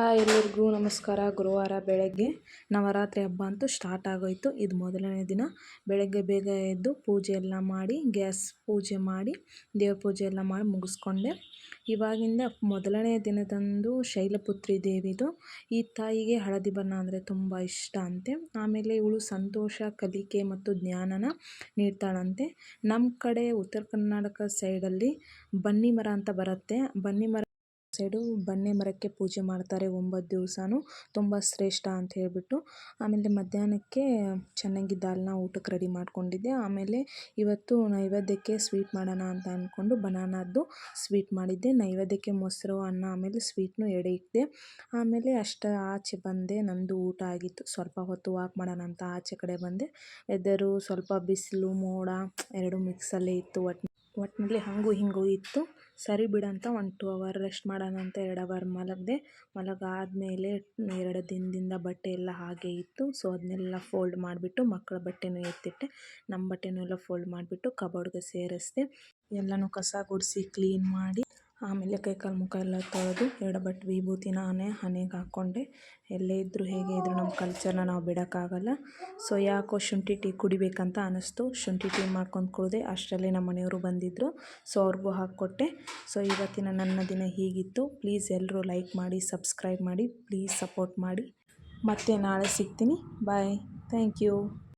Hi ಎಲ್ಲರಿಗೂ ನಮಸ್ಕಾರ. ಗುರುವಾರ ಬೆಳಗ್ಗೆ ನವರಾತ್ರಿ ಹಬ್ಬ ಅಂತೂ ಸ್ಟಾರ್ಟ್ ಆಗೋಯಿತು. ಇದು ಮೊದಲನೇ ದಿನ. ಬೆಳಗ್ಗೆ ಬೇಗ ಎದ್ದು ಪೂಜೆ ಎಲ್ಲ ಮಾಡಿ, ಗ್ಯಾಸ್ ಪೂಜೆ ಮಾಡಿ, ದೇವ್ರ ಪೂಜೆ ಎಲ್ಲ ಮಾಡಿ ಮುಗಿಸ್ಕೊಂಡೆ. ಇವಾಗಿಂದ ಮೊದಲನೇ ದಿನದಂದು ಶೈಲಪುತ್ರಿ ದೇವಿದು. ಈ ತಾಯಿಗೆ ಹಳದಿ ಬಣ್ಣ ಅಂದರೆ ತುಂಬ ಇಷ್ಟ ಅಂತೆ. ಆಮೇಲೆ ಇವಳು ಸಂತೋಷ, ಕಲಿಕೆ ಮತ್ತು ಜ್ಞಾನನ ನೀಡ್ತಾಳಂತೆ. ನಮ್ಮ ಕಡೆ ಉತ್ತರ ಕರ್ನಾಟಕ ಸೈಡಲ್ಲಿ ಬನ್ನಿ ಮರ ಅಂತ ಬರುತ್ತೆ. ಬನ್ನಿ ಮರ ಸೈಡು ಬನ್ನಿ ಮರಕ್ಕೆ ಪೂಜೆ ಮಾಡ್ತಾರೆ ಒಂಬತ್ತು ದಿವಸನೂ. ತುಂಬ ಶ್ರೇಷ್ಠ ಅಂತ ಹೇಳಿಬಿಟ್ಟು. ಆಮೇಲೆ ಮಧ್ಯಾಹ್ನಕ್ಕೆ ಚೆನ್ನಾಗಿ ದಾಲ್ನ ಊಟಕ್ಕೆ ರೆಡಿ ಮಾಡ್ಕೊಂಡಿದ್ದೆ. ಆಮೇಲೆ ಇವತ್ತು ನೈವೇದ್ಯಕ್ಕೆ ಸ್ವೀಟ್ ಮಾಡೋಣ ಅಂತ ಅಂದ್ಕೊಂಡು ಬನಾನದ್ದು ಸ್ವೀಟ್ ಮಾಡಿದ್ದೆ. ನೈವೇದ್ಯಕ್ಕೆ ಮೊಸರು, ಅನ್ನ, ಆಮೇಲೆ ಸ್ವೀಟ್ನು ಎಡೆ ಇಟ್ಟಿದೆ ಆಮೇಲೆ ಅಷ್ಟು ಆಚೆ ಬಂದೆ. ನಂದು ಊಟ ಆಗಿತ್ತು. ಸ್ವಲ್ಪ ಹೊತ್ತು ವಾಕ್ ಮಾಡೋಣ ಅಂತ ಆಚೆ ಕಡೆ ಬಂದೆ. ವೆದರು ಸ್ವಲ್ಪ ಬಿಸಿಲು, ಮೋಡ, ಎರಡು ಮಿಕ್ಸಲ್ಲೇ ಇತ್ತು. ಒಟ್ಟು ಒಟ್ಟಿನಲ್ಲಿ ಹಾಗೂ ಹೀಗೂ ಇತ್ತು. ಸರಿ ಬಿಡಂತ ಒಂದು ಟು ಅವರ್ ರೆಸ್ಟ್ ಮಾಡೋಣ ಅಂತ ಎರಡು ಅವರ್ ಮಲಗಿದೆ. ಮಲಗಾದಮೇಲೆ ಎರಡು ದಿನದಿಂದ ಬಟ್ಟೆ ಎಲ್ಲ ಹಾಗೆ ಇತ್ತು. ಸೊ ಅದನ್ನೆಲ್ಲ ಫೋಲ್ಡ್ ಮಾಡಿಬಿಟ್ಟು ಮಕ್ಕಳ ಬಟ್ಟೆನೂ ಎತ್ತಿಟ್ಟೆ. ನಮ್ಮ ಬಟ್ಟೆನೂ ಎಲ್ಲ ಫೋಲ್ಡ್ ಮಾಡಿಬಿಟ್ಟು ಕಬೋರ್ಡ್ಗೆ ಸೇರಿಸ್ದೆ. ಎಲ್ಲನೂ ಕಸ ಗುಡಿಸಿ ಕ್ಲೀನ್ ಮಾಡಿ. ಆಮೇಲೆ ಕೈಕಾಲು ಮುಖ ಎಲ್ಲ ತೊಳೆದು ಎರಡು ಬಟ್ ವಿಭೂತಿ ನಾನೇ ಹಣೆಗೆ ಹಾಕ್ಕೊಂಡೆ ಎಲ್ಲೇ ಇದ್ದರೂ ಹೇಗೆ ಇದ್ದರೂ ನಮ್ಮ ಕಲ್ಚರ್ನ ನಾವು ಬಿಡೋಕ್ಕಾಗಲ್ಲ. ಸೊ ಯಾಕೋ ಶುಂಠಿ ಟೀ ಕುಡಿಬೇಕಂತ ಅನ್ನಿಸ್ತು. ಶುಂಠಿ ಟೀ ಮಾಡ್ಕೊಂಡು ಕುಡಿದೆ ಅಷ್ಟರಲ್ಲಿ ನಮ್ಮ ಮನೆಯವರು ಬಂದಿದ್ದರು ಸೊ ಅವ್ರಿಗೂ ಹಾಕ್ಕೊಟ್ಟೆ. ಸೊ ಇವತ್ತಿನ ನನ್ನ ದಿನ ಹೀಗಿತ್ತು. ಪ್ಲೀಸ್ ಎಲ್ಲರೂ ಲೈಕ್ ಮಾಡಿ ಸಬ್ಸ್ಕ್ರೈಬ್ ಮಾಡಿ ಪ್ಲೀಸ್ ಸಪೋರ್ಟ್ ಮಾಡಿ. ಮತ್ತೆ ನಾಳೆ ಸಿಗ್ತೀನಿ. Bye thank you